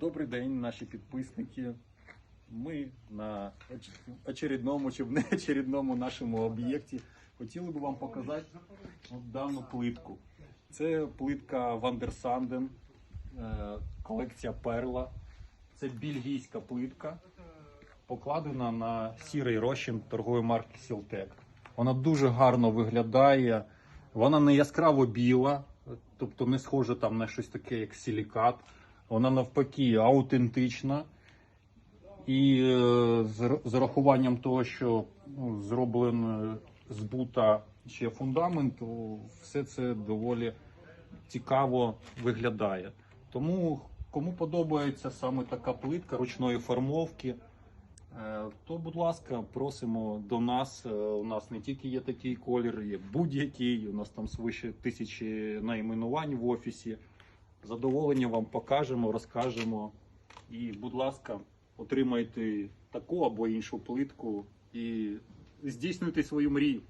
Добрий день, наші підписники. Ми на оч- очередному чи в неочередному нашому об'єкті хотіли б вам показати дану плитку. Це плитка Вандерсанден, колекція Перла. Це бельгійська плитка, покладена на сірий розчин торгової марки Сілтек. Вона дуже гарно виглядає. Вона не яскраво біла, тобто не схожа там на щось таке, як силікат. Вона навпаки аутентична. І е, з урахуванням того, що ну, зроблено з бута ще фундамент, все це доволі цікаво виглядає. Тому кому подобається саме така плитка ручної формовки, е, то, будь ласка, просимо до нас. Е, У нас не тільки є такий колір, є будь-який. У нас там свише тисячі найменувань в офісі. З задоволенням вам покажемо, розкажемо. І, будь ласка, отримайте таку або іншу плитку і здійснюйте свою мрію.